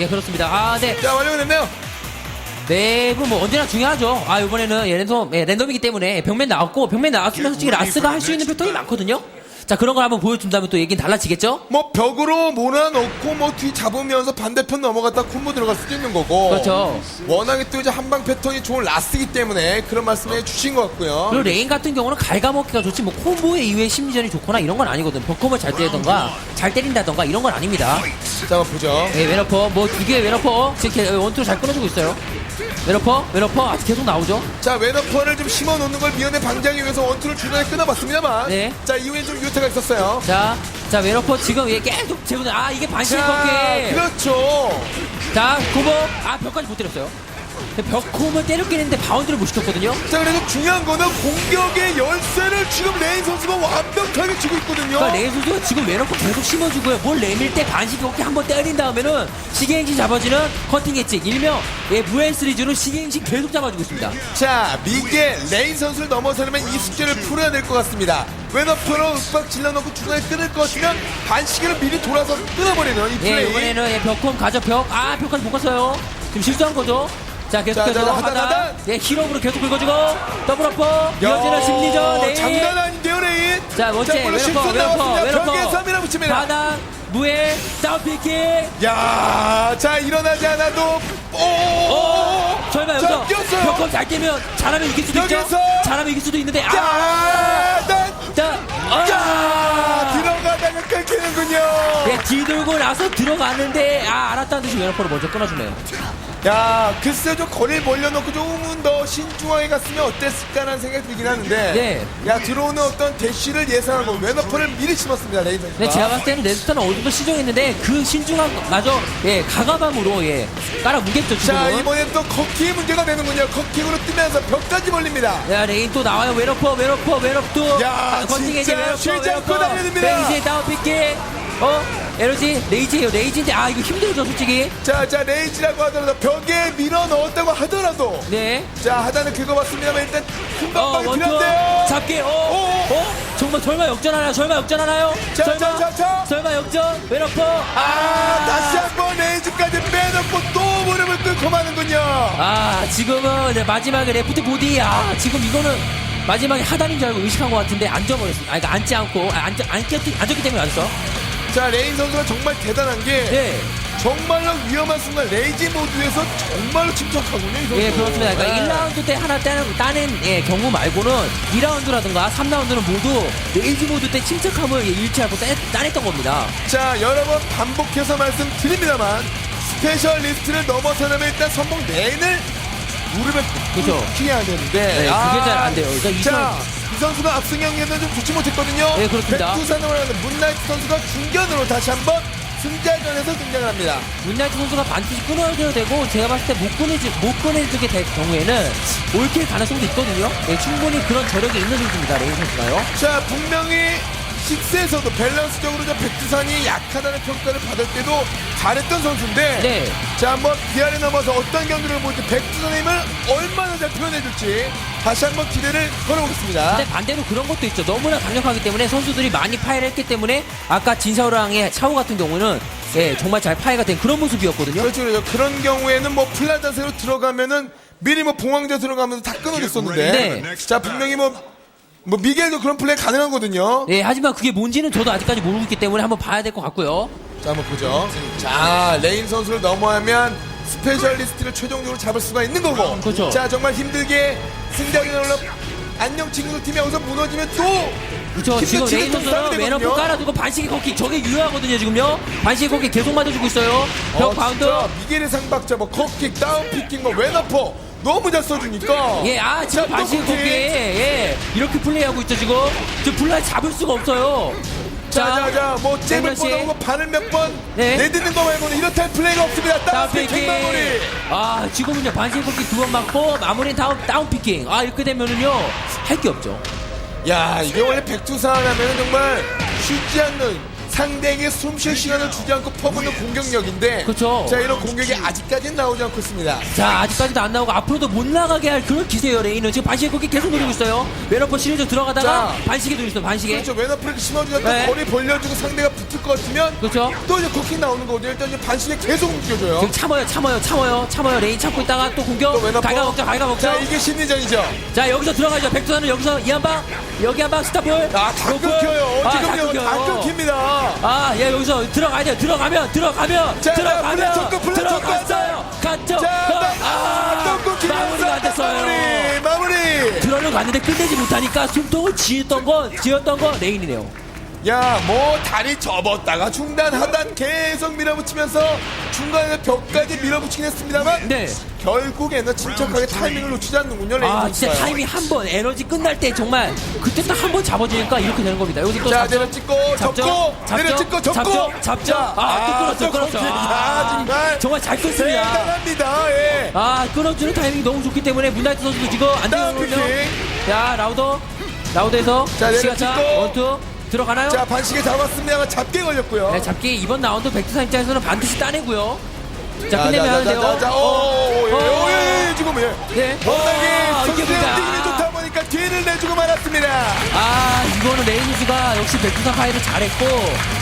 예, 그렇습니다. 아, 네. 자, 완료가 됐네요. 맵은 뭐 언제나 중요하죠. 아, 이번에는 예, 랜덤, 예, 랜덤이기 때문에 벽면 나왔고, 벽면 나왔으면 솔직히 라스가 할 수 있는 패턴이 많거든요? 자, 그런 걸 한번 보여준다면 또 얘기는 달라지겠죠? 뭐 벽으로 몰아넣고 뭐 뒤 잡으면서 반대편 넘어갔다 콤보 들어갈 수도 있는 거고. 그렇죠. 워낙에 또 이제 한방 패턴이 좋은 라스기 때문에 그런 말씀해 주신 것 같고요. 그리고 레인 같은 경우는 갈가먹기가 좋지, 뭐 콤보에 이후에 심리전이 좋거나 이런 건 아니거든. 벽콤을 잘 때리던가, 잘 때린다던가 이런 건 아닙니다. 자, 한번 보죠. 예, 웨너퍼, 뭐 두 개의 웨너퍼, 지금 원투로 잘 끊어주고 있어요. 웨너퍼, 웨너퍼, 아직 계속 나오죠? 자, 웨너퍼를 좀 심어 놓는 걸 미연에 방지하기 위해서 원투를 중간에 끊어봤습니다만. 네. 자, 이후에 좀 유 태가 있었어요. 자, 자, 웨너퍼 지금 예, 계속 재우는, 아, 이게 반신의 자, 꺾기. 그렇죠. 자, 고모. 아, 벽까지 못 때렸어요. 벽홈을 때렸긴 했는데 바운드를 못 시켰거든요. 자, 그래도 중요한 거는 공격의 열쇠를 지금 레인 선수가 완벽하게 쥐고 있거든요. 그러니까 레인 선수가 지금 외놓고 계속 심어주고요. 뭘 내밀 때 반시 격기 한번 때린 다음에는 시계행신 잡아주는 커팅 엣지 일명 예, 무엔 시리즈로 시계행신 계속 잡아주고 있습니다. 자, 미게 레인 선수를 넘어서려면 이 숙제를 풀어야 될 것 같습니다. 왼어퍼로 윽박 질러놓고 중간에 끊을 것이면 반시계를 미리 돌아서 끊어버리는 이 예, 플레이. 이번에는 예, 벽홈 가져 벽. 아, 벽까지 못 갔어요. 지금 실수한 거죠. 자, 계속해서 자, 자, 하단, 하단. 하단. 예, 힐업으로 계속 긁어주고 더블 어퍼. 이어지는 심리전. 네. 장난 아닌데요, 레인. 자, 원체 실수 웨너퍼, 나왔습니다. 벽에서 웨너퍼. 밀어붙입니다. 하단, 무에, 다운피킹. 야, 자, 일어나지 않아도, 오, 오, 오, 설마 자, 여기서. 벽컴 잘 깨면 잘하면 이길 수도 있죠? 여기서. 잘하면 이길 수도 있는데 아! 야, 난, 자, 야, 아! 들어가다가 끊기는군요. 네, 뒤돌고 나서 들어가는데 아 알았다는 듯이 웨너퍼를 먼저 끊어주네요. 야, 글쎄 좀 거리를 벌려놓고 조금은 더 신중하게 갔으면 어땠을까라는 생각이 들긴 하는데. 네. 야, 들어오는 어떤 대쉬를 예상하고 왼어퍼를 미리 심었습니다, 레인 선수가. 네, 제가 봤을 때는 레스터는 어느 정도 시정했는데 그 신중한 마저 예 가가방으로 예 깔아 무겠죠 자, 지금은. 이번엔 또 컵킥이 문제가 되는군요. 컵킥으로 뜨면서 벽까지 벌립니다. 야 레인 또 나와요 웨너퍼 웨너퍼 웨너퍼 야, 진짜 쉬지 않고 달려듭니다. 레이지 다운 피킹 어 에너지 레이지예요 레이지인데 아 이거 힘들죠 솔직히 자, 자, 레이지라고 하더라도 벽에 밀어 넣었다고 하더라도. 네 자, 하단은 긁어봤습니다만 일단 큰 어, 방방이 원투 필요한데요. 잡기 어, 오. 어? 정말 설마 역전 하나요? 설마 역전 하나요? 자, 설마 자, 자, 자. 설마 역전? 웨너퍼 아, 다시 한번 레이지까지 빼놓고 또 무릎을 꿇고 마는군요. 아 지금은 이제 마지막에 레프트 보디 아 지금 이거는 마지막에 하단인 줄 알고 의식한 것 같은데 앉아버렸습니다. 아, 그러니까 앉지 않고 아, 앉, 앉기, 앉았기 때문에 맞았어. 자, 레인 선수가 정말 대단한 게 네, 정말로 위험한 순간 레이지 모드에서 정말로 침착하군요, 이 선수. 예 그렇습니다. 그러니까 네. 1라운드 때 하나 따는, 따낸 예, 경우 말고는 2라운드라든가 3라운드는 모두 레이지 모드 때 침착함을 예, 않고 따, 따냈던 겁니다. 자, 여러 번 반복해서 말씀드립니다만 스페셜리스트를 넘어서려면 일단 선봉 내인을 무릎에 그죠. 꿇게 해야 되는데 네, 그게 잘 안 돼요. 그러니까 이 자, 선- 이선 수가 앞선 경기에는 좀 좋지 못했거든요. 네, 그렇습니다. 백두산으로 하는 문나이트 선수가 중견으로 다시 한번 승자전에서 등장을 합니다. 문나이트 선수가 반드시 끊어줘야 되고 제가 봤을 때 못 끊어지 못 끊어주게 될 경우에는 올킬 가능성도 있거든요. 예, 충분히 그런 저력이 있는 선수입니다. 레인 선수가요. 자, 분명히 6에서도 밸런스적으로 저 백두산이 약하다는 평가를 받을 때도 잘했던 선수인데 네. 자 한번 비아래 넘어서 어떤 경기를 볼지 백두산의 힘을 얼마나 잘 표현해줄지 다시 한번 기대를 걸어보겠습니다 근데 반대로 그런 것도 있죠. 너무나 강력하기 때문에 선수들이 많이 파해를 했기 때문에 아까 진샤오랑의 샤오 같은 경우는 예, 정말 잘 파해가 된 그런 모습이었거든요. 그렇죠 그렇죠 그런 경우에는 뭐 플라 자세로 들어가면은 미리 뭐 봉황제 들어가면서 다 끊어졌었는데 네. 자 분명히 뭐 뭐 미겔도 그런 플레이 가능하거든요 예, 하지만 그게 뭔지는 저도 아직까지 모르고 있기 때문에 한번 봐야 될 것 같고요. 자 한번 보죠 자 레인 선수를 넘어하면 스페셜리스트를 최종적으로 잡을 수가 있는 거고 그렇죠. 자 정말 힘들게 승자전에 올라 안녕 친구들 팀이 여기서 무너지면 또 그렇죠. 힘든 지금 레인 지금 좀 싸움이 선수는 웨너프 되거든요. 깔아두고 반칙이 걷기 저게 유효하거든요, 지금요. 반칙이 걷기 계속 맞아주고 있어요. 벽 어, 바운드. 진짜 미겔의 상박자 뭐 컵킥 다운피킹 뭐 웨너퍼 너무 잘 써주니까 예, 아, 지금 자, 또 걷기. 컵킥. 예, 이렇게 플레이하고 있죠, 지금. 지금 플라이 잡을 수가 없어요. 자 자 자 뭐 잽을 씨. 뻗어보고 발을 몇 번 네. 내딛는 거 말고는 이렇다 할 플레이가 없습니다 다운피킹 다운피킹. 마무리 아, 지금은요, 반칙 걷기 두번 맞고, 마무리 다운, 다운 피킹. 아, 이렇게 되면은요, 할 게 없죠. 야 이게 원래 백두산 하면은 정말 쉽지 않는 상대에게 숨 쉴 시간을 주지 않고 퍼붓는 공격력인데 그쵸. 자 이런 공격이 아직까지는 나오지 않고 있습니다. 자 아직까지도 안 나오고 앞으로도 못 나가게 할 그런 기세예요 레이는 지금 반시계 거기 계속 노리고 있어요 웨너퍼 시리즈 들어가다가 자. 반시계 노리고 있어요 반시계 그렇죠. 왼어프를 심어주다 또 네. 거리 벌려주고 상대가 붙을 것 같으면 그렇죠 또 이제 쿠킹 나오는 거죠. 일단 이제 반신에 계속 움직여줘요. 지금 참아요 참아요 참아요 참아요 레인 참고 있다가 또 공격 또 왼어퍼. 갈가 먹자 갈가 먹자 자 이게 심리전이죠. 자 여기서 들어가죠 백두산은 여기서 이 한방 여기 한방 스타볼 아, 다 로프. 끊겨요. 아, 다 지금요, 끊겨요. 다 끊깁니다. 아, 예, 여기서 들어가야 돼요. 들어가면, 들어가면, 자, 들어가면, 플랫 초크, 초크 들어갔어요. 갔죠. 자, 어, 아, 또 끊기면서 마무리가 안 됐어요. 마무리, 마무리. 들어는 갔는데 끝내지 못하니까 숨통을 지었던 건, 지었던 건 레인이네요. 야, 뭐 다리 접었다가 중단 하단 계속 밀어붙이면서 중간에 벽까지 밀어붙이긴 했습니다만 네. 결국에는 침착하게 타이밍을 놓치지 않는군요. 아. 진짜 타이밍 한 번, 에너지 끝날 때 정말, 그때 딱 한 번 잡아주니까 이렇게 되는 겁니다. 여기 또 자, 잡죠. 내려 찍고 잡죠? 접고 잡죠? 내려 찍고 접고 잡죠? 잡죠? 자, 아, 또 끊었죠, 또 끊었죠. 아, 정말 정말 잘 끊습니다. 대단합니다. 예. 아, 끊어주는 타이밍이 너무 좋기 때문에 문나이트 선수도 지금 안 되거든요. 피킹. 자, 라우더. 라우더에서 자, 내려 시가차 찍고. 원투 들어가나요? 자, 반시계 잡았습니다. 잡게 걸렸고요. 네, 잡기 이번 라운드 백두산 입장에서는 반드시 따내고요. 자, 자, 끝내면 자, 하는데요. 자, 자, 자, 오, 오, 예. 오, 예, 예, 지금 예. 네. 워낙에 선수의 뭐야. 움직임이 좋다 보니까 뒤를 내주고 말았습니다. 아, 이거는 레이니즈가 역시 백두산 파이를 잘했고,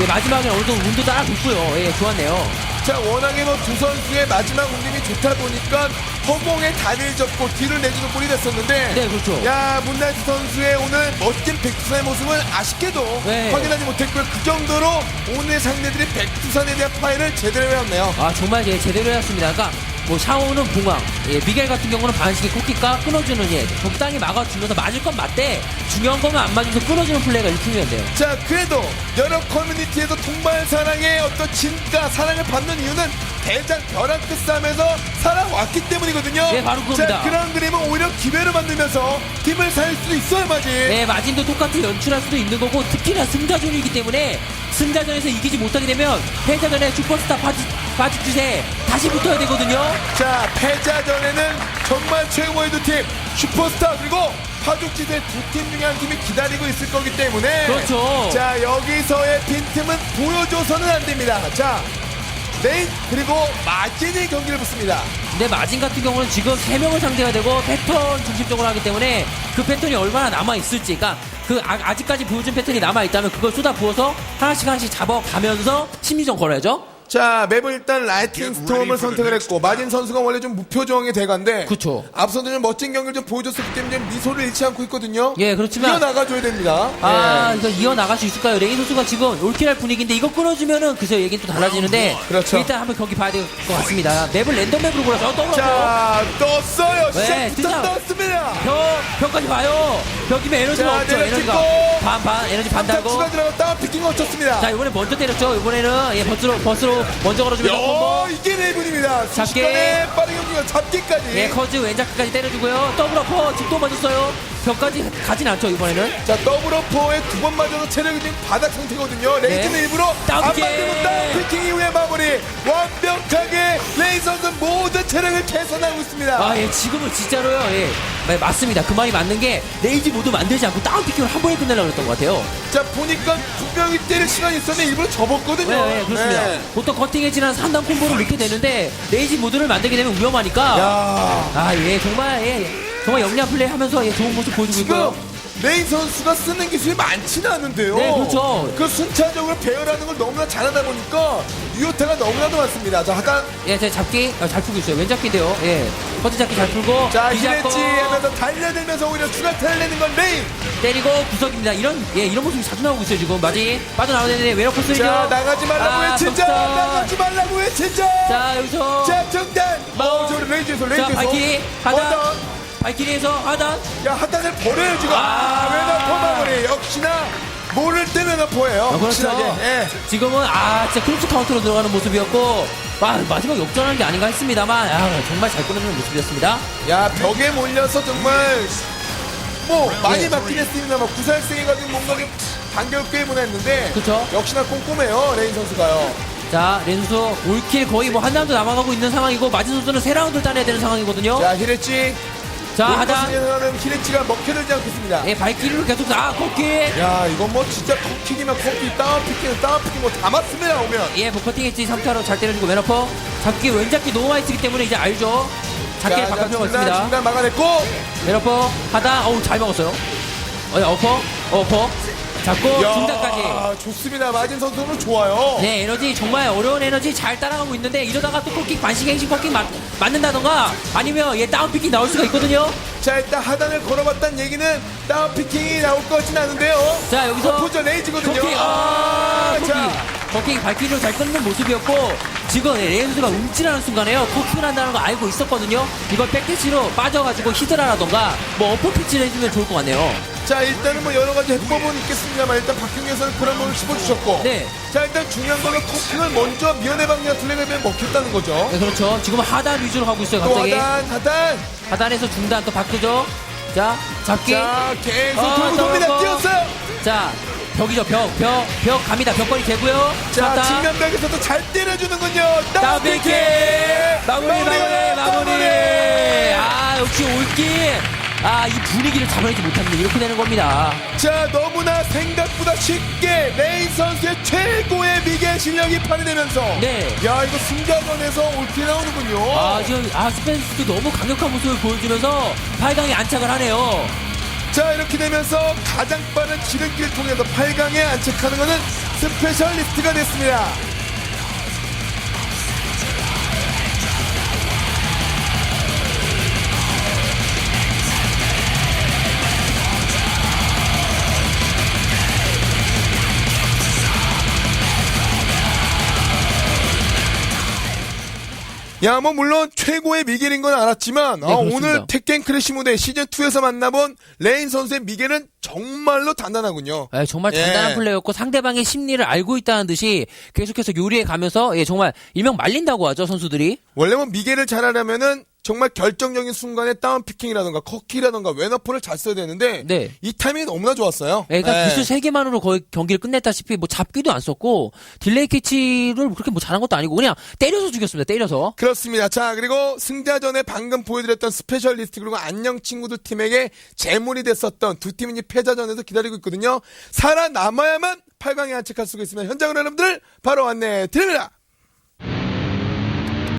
예, 마지막에 어느 정도 운도 따라붙고요. 예, 좋았네요. 자, 워낙에 뭐 두 선수의 마지막 움직임이 좋다 보니까 허공에 단을 접고 뒤를 내주는 볼이 됐었는데 네, 그렇죠. 야, 문나이트 선수의 오늘 멋진 백두산의 모습을 아쉽게도 네. 확인하지 못했고요. 그 정도로 오늘 상대들이 백두산에 대한 파일을 제대로 해왔네요. 아, 정말 예, 제대로 해왔습니다. 그러니까, 뭐, 샤오는 붕왕, 예, 미겔 같은 경우는 반식이 코끼가 끊어주는 예, 적당히 막아주면서 맞을 건 맞대, 중요한 거면 안 맞으면서 끊어주는 플레이가 일품이었네요. 자, 그래도 여러 커뮤니티에서 통발 사랑의 어떤 진가 사랑을 받는 이유는 대장 벼랑 끝 싸움에서 살아왔기 때문이거든요. 네, 바로 그겁니다. 자, 그런 그림은 오히려 기회를 만들면서 팀을 살릴 수도 있어요, 마지. 네, 마진도 똑같이 연출할 수도 있는 거고 특히나 승자전이기 때문에 승자전에서 이기지 못하게 되면 패자전에 슈퍼스타 바지, 바지 주세 다시 붙어야 되거든요. 자, 패자전에는 정말 최고의 두 팀, 슈퍼스타 그리고 파죽지대 두 팀 중에 한 팀이 기다리고 있을 거기 때문에 그렇죠. 자, 여기서의 빈틈은 보여줘서는 안 됩니다. 자, 레인 그리고 마진이 경기를 붙습니다. 근데 마진 같은 경우는 지금 3명을 상대가 되고 패턴 중심적으로 하기 때문에 그 패턴이 얼마나 남아있을지 그러니까 그 아, 직까지 보여준 패턴이 남아있다면 그걸 쏟아 부어서 하나씩 하나씩 잡아가면서 심리전 걸어야죠. 자, 맵은 일단 라이팅 스톰을 선택을 했고 마진 선수가 원래 좀 무표정의 대가인데 그쵸. 앞서도 좀 멋진 경기를 좀 보여줬었기 때문에 좀 미소를 잃지 않고 있거든요. 예, 그렇지만- 이어나가줘야 됩니다. 아, 예. 이거 이어나갈 수 있을까요? 레인 선수가 지금 올킬할 분위기인데 이거 끊어주면은 글쎄요, 얘기는 또 달라지는데. 그렇죠. 일단 한번 경기 봐야 될 것 같습니다. 맵을 랜덤 맵으로 골라서 어, 떠올랐어요. 자, 떴어요. 네, 시작부터 진짜. 떴습니다. 벽, 벽까지 봐요. 벽이면 에너지가 자, 없죠. 에너지가. 반, 반, 에너지 반 달고. 추가 들어갔다 피킹 거쳤습니다. 자, 이번에 먼저 때렸죠. 이번에는, 예, 버스로, 버스로 먼저 걸어주면서 콤보. 어, 이게 레이븐입니다. 잡기. 순식간에 빠른 경기가 잡기까지. 예, 커즈 왼자끝까지 때려주고요. 더블 어퍼, 뒷도 맞았어요. 벽까지 가진 않죠, 이번에는. 자, 더블 어퍼에 두 번 맞아서 체력이 지금 바닥 상태거든요. 레이즈는 네. 일부러 안 다운킥. 만들고 다운피킹 이후에 마무리. 완벽하게 레이 선수 모든 체력을 개선하고 있습니다. 아, 예, 지금은 진짜로요. 예. 네, 맞습니다. 그 말이 맞는 게, 레이지 모두 만들지 않고 다운 피킹을 한 번에 끝내려고 그랬던 것 같아요. 자, 보니까 두 명이 때릴 시간이 있었는데 일부러 접었거든요. 네, 네, 그렇습니다. 네. 보통 커팅 엣지나 상단 콤보를 넣게 되는데, 레이지 모드를 만들게 되면 위험하니까. 야, 아, 예, 정말, 예, 정말 영리한 플레이 하면서 예, 좋은 모습 보여주고 지금 있고요. 레이 선수가 쓰는 기술이 많지는 않은데요. 네, 그렇죠. 그 순차적으로 배열하는 걸 너무나 잘하다 보니까 유효타가 너무나도 많습니다. 자, 하단 예, 제 잡기 아, 잘 풀고 있어요. 왼 잡기인데요. 예, 커트 잡기 잘 풀고. 자, 뒤 잡고 히레치 하면서 달려들면서 오히려 추가 타를 내는 건 레인. 때리고 구석입니다. 이런, 예, 이런 모습이 자주 나오고 있어요, 지금. 맞이. 빠져나오는데 외로코 쓰이죠. 자, 나가지 말라고 아, 외치자. 적당. 나가지 말라고 외치자. 자, 여기서. 자, 정단. 어, 저 레이즈에서 자, 레이즈에서. 발키리. 하단. 하단. 발키리에서 하단. 야, 하단을 버려요, 지금. 아. 아, 외나포 마무리. 역시나 모를 때 외나포예요. 아, 그렇죠. 확실하게. 예. 지금은, 아, 진짜 크로스 카운터로 들어가는 모습이었고. 와, 마지막 역전하는 게 아닌가 했습니다만, 아, 정말 잘 끊어주는 모습이었습니다. 야, 벽에 몰려서 정말 뭐 많이 네. 맞긴 했습니다만 구살생해가지고 뭔가 좀 게임을 했는데 그쵸. 역시나 꼼꼼해요 레인 선수가요. 자, 렌수 올킬 거의 뭐 한 라운드 남아가고 있는 상황이고, 마진 선수는 세 라운드 따내야 되는 상황이거든요. 자 히레치 자, 하단. 하는 히레치가 먹혀들지 않겠습니다. 예, 발길이로 계속 아 코끼. 야 이건 뭐 진짜 코킥이면 코킥 다운피킹은 다운피킹 뭐다 맞습니다 오면 예, 뭐 커팅 엣지 3타로 잘 때려주고 맨어퍼 잡기 왼잡기 너무 많이 쓰기 때문에 이제 알죠. 바꿀 필요가 중단, 있습니다. 중단 막아냈고 맨어퍼 하단 어우 잘 먹었어요. 어, 어퍼 어퍼 잡고 야, 중단까지. 좋습니다. 마진 선수는 좋아요. 네, 에너지 정말 어려운 에너지 잘 따라가고 있는데 이러다가 또 코킥 반식 행식 코킥 맞, 맞는다던가 아니면 얘 다운피킹 나올 수가 있거든요. 자 일단 하단을 걸어봤다는 얘기는 다운 피킹이 나올 것 같진 않은데요. 자 여기서 포저 레이지거든요. 코킥 아, 코킥 자. 코킥 발키리로 잘 끊는 모습이었고 지금 레이언스가 움찔하는 순간에요. 코킥을 한다는 거 알고 있었거든요. 이걸 백캐치로 빠져가지고 히드라라던가 뭐 어퍼피치를 해주면 좋을 것 같네요 자 일단은 뭐 여러 가지 해법은 있겠습니다만 일단 박경규에서는 그런 걸 씹어주셨고. 네. 자 일단 중요한 거는 코킹을 먼저 미연의 방향 플래그에 먹혔다는 거죠. 네, 그렇죠. 지금 하단 위주로 가고 있어요 또 갑자기. 하단 하단. 하단에서 중단 또 바꾸죠. 자 잡기. 자 계속 아, 돌고 돕니다 떨어져. 뛰었어요. 자 벽이죠 벽 벽 벽 갑니다. 벽걸이 되고요. 자 하단. 측면벽에서도 잘 때려주는군요. 다운피킹 마무리 마무리. 마무리 아 이 분위기를 잡아내지 못합니다 이렇게 되는 겁니다. 자 너무나 생각보다 쉽게 레인 선수의 최고의 미개 실력이 발휘되면서. 네. 야 이거 승자전에서 올킬 나오는군요. 아 지금 아 스펜스도 너무 강력한 모습을 보여주면서 8강에 안착을 하네요. 자 이렇게 되면서 가장 빠른 지름길을 통해서 8강에 안착하는 것은 스페셜리스트가 됐습니다 야, 뭐, 물론, 최고의 미겔인 건 알았지만, 네, 아. 오늘 택겐 크래시 무대 시즌2에서 만나본 레인 선수의 미겔은 정말로 단단하군요. 아, 정말 예. 단단한 플레이였고 상대방의 심리를 알고 있다는 듯이 계속해서 요리해 가면서 예, 정말 일명 말린다고 하죠 선수들이 원래 뭐 미겔을 잘하려면은 정말 결정적인 순간에 다운 피킹이라던가 커키라던가 왼어퍼를 잘 써야 되는데 네. 이 타이밍이 너무나 좋았어요. 예, 그러니까 예. 기술 세 개만으로 거의 경기를 끝냈다시피 뭐 잡기도 안 썼고 딜레이 캐치를 그렇게 뭐 잘한 것도 아니고 그냥 때려서 죽였습니다 때려서 그렇습니다. 자, 그리고 승자전에 방금 보여드렸던 스페셜리스트 그리고 안녕 친구들 팀에게 재물이 됐었던 두 팀이 패자전에서 기다리고 있거든요. 살아남아야만 8강에 안착할 수가 있습니다. 현장으로 여러분들 바로 안내 드립니다.